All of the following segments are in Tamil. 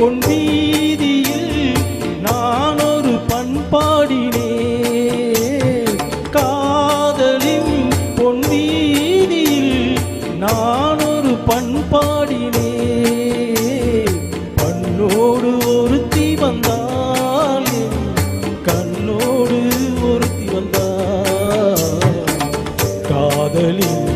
பொன்வீதியில் நான் ஒரு பண்பாடினே காதலின் பொன்வீதியில் நான் ஒரு பண்பாடினே பண்ணோடு ஒருத்தி வந்தால் கண்ணோடு ஒருத்தி வந்தாள். காதலின்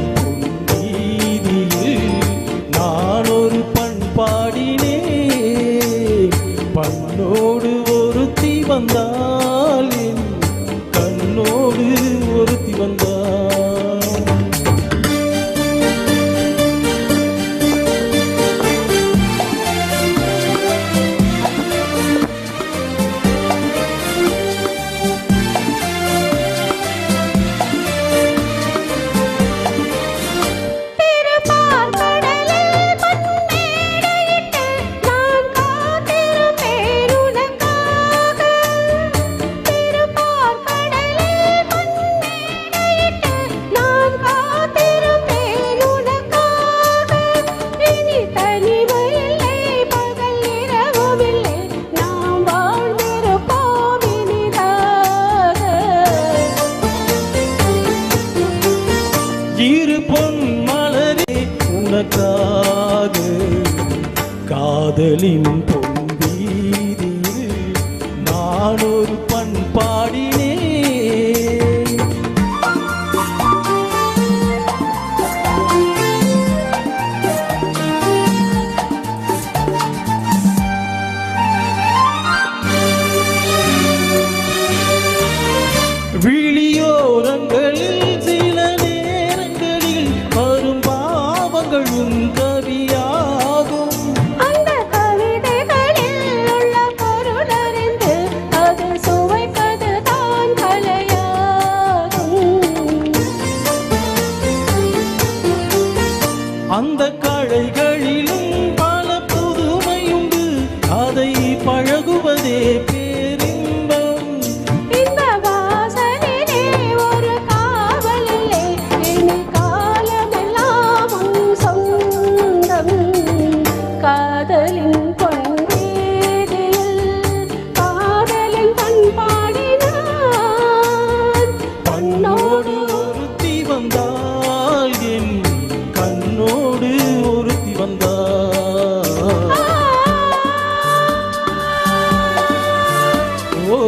பண்ணோடு ஒருத்தி வந்தால் இரு பொன் மலரே உனக்காக காதலின் பொன். அந்த காளைகள் என்னோடு ஒருத்தி வந்தா. ஓ.